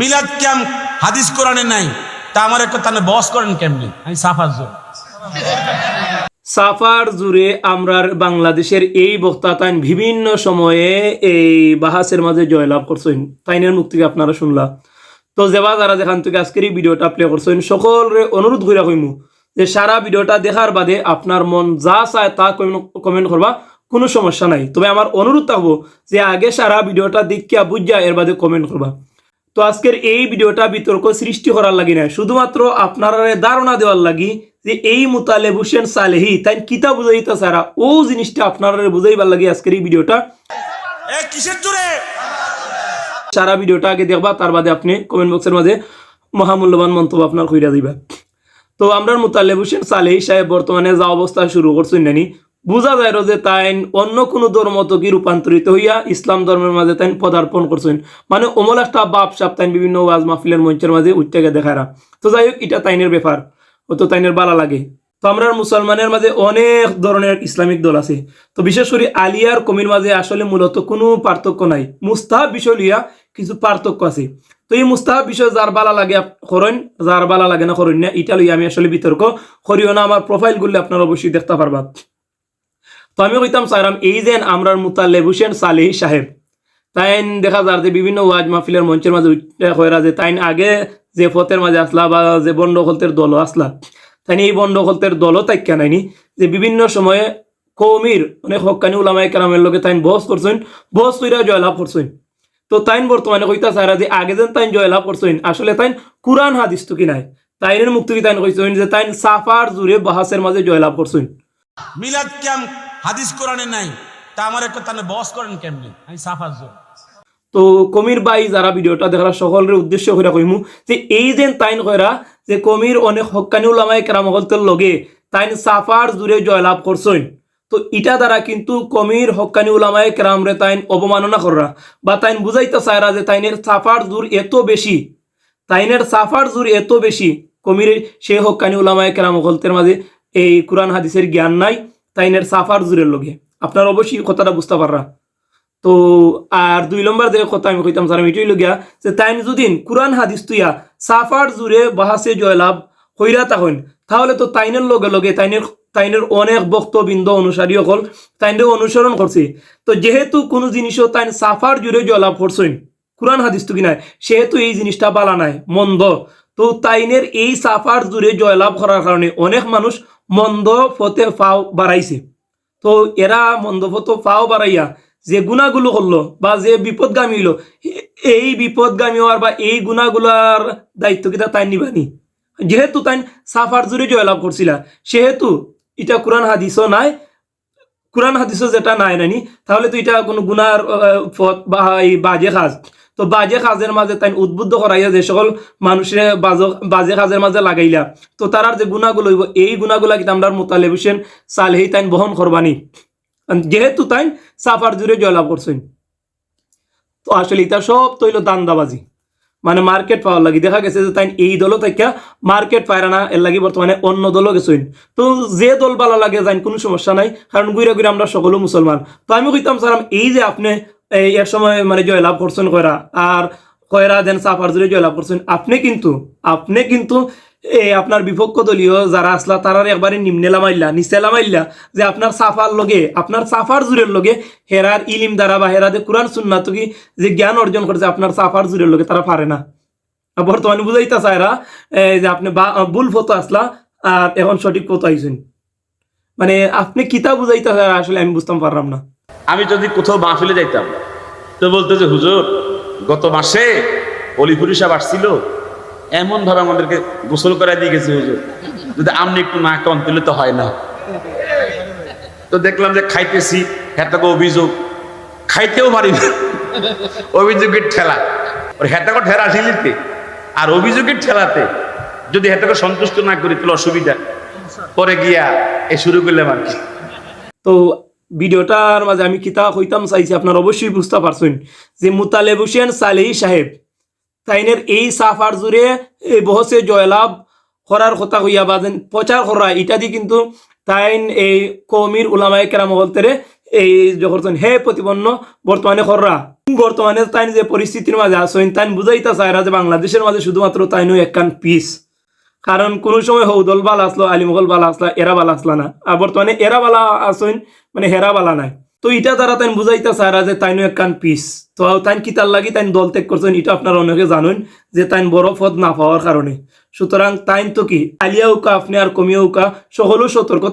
মিলাদ ক্যাম হাদিস কোরআনে নাই। তা আমার একটা তাহলে বস করেন কেমনি? আমি সাফার জোর। সাফার জুড়ে আমরার বাংলাদেশের এই বক্তা তাইন বিভিন্ন সময়ে এই বাহাসের মাঝে জয়লাভ করছেন। তাইনের মুখ থেকে আপনারা শুনলা। তো যেবা যারা যেখান থেকে আজকের এই ভিডিওটা প্লে করছেন, সকলরে অনুরোধ করে কইমু যে সারা ভিডিওটা দেখার বাদে আপনার মন যা চায় তা কমেন্ট করবা, কোনো সমস্যা নাই। তবে আমার অনুরোধ থাকব যে আগে সারা ভিডিওটা দেখিয়া বুঝা এর বাদে কমেন্ট করবা। তো আজকের এই ভিডিওটা বিতর্ক সৃষ্টি করার লাগি না। শুধুমাত্র আপনারা ধারণা দেওয়ার লাগি যে এই মুতালেব হুসেন সালেহি তাই কিতা বুঝাইতা সারা ও জিনিসটা আপনারা বুঝাইবার লাগি আজকের এই ভিডিওটা। কিসের জোরে? সারা ভিডিওটা আগে দেখবা তার বাদে আপনি কমেন্ট বক্সের মাঝে মহামূল্যবান মন্তব্য আপনার কইরা দিবা। তো আমরা মুতালেব হোসেন সালেহি সাহেব বর্তমানে যা অবস্থা শুরু করছেন নানি বোঝা যায় যে তাই অন্য কোনো ধর্ম কি রূপান্তরিত হইয়া ইসলাম ধর্মের মাঝে তাই পদার্পণ করছেন। মানে অমল একটা বাপ সাপ তাই বিভিন্ন ওয়াজ মাহফিলের মঞ্চের মাঝে উঠতে দেখারা তো যাই হোক, এটা তাইনের ব্যাপার। ও তো তাইনের বালা লাগে। তো আমরা মুসলমানের মাঝে অনেক ধরনের ইসলামিক দল আছে। তো বিশেষ করে আলিয়ার কমির মাঝে আসলে মূলত কোনো পার্থক্য নাই। মুস্তাহাব বিষয় লিয়া কিছু পার্থক্য আছে। তো এই মুস্তাহাব বিষয় যার বালা লাগে করেন যার বালা লাগে না করেন না, এটা লইয়া আমি আসলে বিতর্ক করিও না। আমার প্রোফাইল গুলি আপনারা অবশ্যই দেখতে পারবা। তো আমি কইতাম সাইরাম এই যে আমরার মুতাল্লেব হুসেন সালেহ সাহেব, তাইন দেখা যার যে বিভিন্ন ওয়াজ মাহফিলের মঞ্চের মাঝে উঠে যে, তাইন আগে যে পথের মাঝে আসলা বা যে বন্ডখলতের দলও আসলা তাই এই বন্ডখলতের দলও তাইকা নাইনি, যে বিভিন্ন সময়ে কৌমির, অনেক হকানি উলামাই কেরামের লোকে তাইন বস করছেন বস কইরা জয়লাভ করছেন। তো তাইন বর্তমানে কইতা সারা যে, আগে যেন তাইন জয়লাভ করছেন, আসলে তাইন কুরআন হাদিস তো কি নাই? তাইনের মুক্তি তাইন কইছেন যে, তাইন সাফার জুড়ে বাহাসের মাঝে জয়লাভ করছেন। মিলাদ ক্যাম হাদিস কোরআনে নাই। তা আমার একটা তাহলে বস করেন কেমনি? আমি সাফার জোর। তো কমির বাই যারা ভিডিওটা দেখার সকলের উদ্দেশ্য করে কইমু যে এই যে তাইন কইরা যে কমির অনেক হকানি উলামাই কেরামহলতের লগে তাইন সাফার জুড়ে জয়লাভ করছেন। তো ইটা দ্বারা কিন্তু কমির হকানি উলামাই কেরামরে তাইন অবমাননা করা বা তাইন বুঝাইতে চায়রা যে তাইনের সাফার জুর এত বেশি। তাইনের সাফার জুর এত বেশি, কমির সেই হকানি উলামাই কেরামহলতের মাঝে এই কোরআন হাদিসের জ্ঞান নাই। তাইনের সাফার জুরের লগে। আপনার অবশ্যই কথাটা বুঝতে পাররা। তো, আর দুই নম্বর যে কথা আমি কইতাম স্যার আমি এটাই লগিয়া যে তাইন যদিন কোরআন হাদিস তুইয়া সাফার জুড়ে বাহাসে জয়লাভ হইরা তাহন, তাহলে তো তাইনের লগে লগে তাইনের তাইনের অনেক বক্তবৃন্দ অনুসারী হল তাইনের অনুসরণ করছে। তো যেহেতু কোনো জিনিসও তাইন সাফার জুড়ে জয়লাভ করছেন, কোরআন হাদিস তো কিনা সেহেতু এই জিনিসটা বালা নাই, মন্দ। তো তাইনের এই সাফার জুড়ে জয়লাভ করার কারণে অনেক মানুষ মন্দ ফতে ফাও বাড়াইছে তো এরা মন্দ ফত ফাও বাড়াইয়া যে গুণাগুলো করল বা যে বিপদগামী হইল এই বিপদগামী হওয়ার বা এই গুণাগুলার দায়িত্ব কিতা তাই নিবানি। যেহেতু তাই সাফার জুড়ে জয়লাভ করছিলা সেহেতু এটা কোরআন হাদিসও নাই। কোরআন হাদিসও যেটা নাই নানি তাহলে তো এটা কোনো আহ, পথ বা এই বাজে কাজ তো বাজে কাজের মাঝে তাই উদ্বুদ্ধ করাইয়া যে সকল মানুষের বাজে কাজের মাঝে লাগাইলা। তো তারার যে গুণাগুলো হইব, এই গুণাগুলা কিন্তু আমরা মোতালেব হোসেন সালেহি তাইন বহন করবানি। যেহেতু তাই সাফার জুড়ে জয়লাভ করছেন। তো আসলে এটা সব তৈল দান্দাবাজি। মানে মার্কেট পাওয়ার লাগি। দেখা গেছে যে তাই এই দলও থেকে মার্কেট পায় না, এর লাগি বর্তমানে অন্য দলও গেছেন। তো যে দল ভালো লাগে যাই কোনো সমস্যা নাই, কারণ গুইরা গুইরা আমরা সকলো মুসলমান। তো আমি কইতাম স্যার এই যে আপনি এই এক সময় মানে জয়লাভ করছেন কয়রা আর কয়রা দেন সাফার জুড়ে জয়লাভ করছেন। আপনি কিন্তু আপনি কিন্তু এই আপনার বিপক্ষ দলীয় যারা আসলা, তারার একবারে নিম্নেলা মাইল্লা নিচেলা মাইল্লা যে আপনার সাফার লগে, আপনার সাফার জুরের লগে হেরার ইলিম দ্বারা বা হেরা যে কোরআন, সুন্নাত কি যে জ্ঞান অর্জন করেছে, আপনার সাফার জুরের লগে তারা পারে না। বর্তমানে বুঝাইতা চায়রা যে আপনি ভুল ফতো আসলা, আর এখন সঠিক ফটো আইছেন। মানে আপনি কিতা বুঝাইতা আসলে আমি বুঝতাম পারলাম না। আমি যদি কোথাও মাহফিলে যাইতাম তো বলতো যে, হুজুর, গত মাসে অলিপুরি সাহেব আসছিল। এমন ভাবে আমাদেরকে গোসল করাই দিয়ে গেছে, হুজুর। যদি আপনি একটু না খাওয়ান, তাহলে তো হয় না। তো দেখলাম যে খাইতেছি হেতাকে অভিযোগ। খাইতেও পারি অভিযোগের ঠেলা। ওর হেতাকে ঠেলা ঠেলিতে আর অভিযোগের ঠেলাতে যদি হেতাকে সন্তুষ্ট না করি, তাহলে অসুবিধা। পরে গিয়া এ শুরু করলাম আর কি। তো ভিডিওটার মাঝে আমি কিতা হইতাম, চাইছি আপনার অবশ্যই বুঝতে পারছেন যে মুতালেব হোসেন সালেহি সাহেব, তাইনের এই সাফার জুড়ে এই বহসে জয়লাভ করার কথা হইয়া বা প্রচার করা ইত্যাদি কিন্তু তাইন এই কৌমির উলামায় কেরাম হলতেরে এই যে করছেন, হে প্রতিপন্ন বর্তমানে খররা, বর্তমানে তাইন যে পরিস্থিতির মাঝে আসেন তাই বুঝাইতা চায়রা যে বাংলাদেশের মাঝে শুধুমাত্র তাইনু একখান পিস কারণ কোন সময় হৌদল বাল আসলো, আলিমগল বাল আসলা, এরা বাল আসলা না। আর বর্তমানে এরা বালা আসইন মানে হেরা বালা নাই। তো এটা তারা তাই বুঝাইতে চায়রা যে তাইনো এক কান পিস। তো তাইন কি তার লাগি তাইন দল ত্যাগ করছেন এটা আপনারা অনেকে জানেন যে তাইন বড় পদ না পাওয়ার কারণে। সুতরাং তাইন তো কি, আলিয়া উকা আপনি আর কমিয়া উকা সকলেও সতর্ক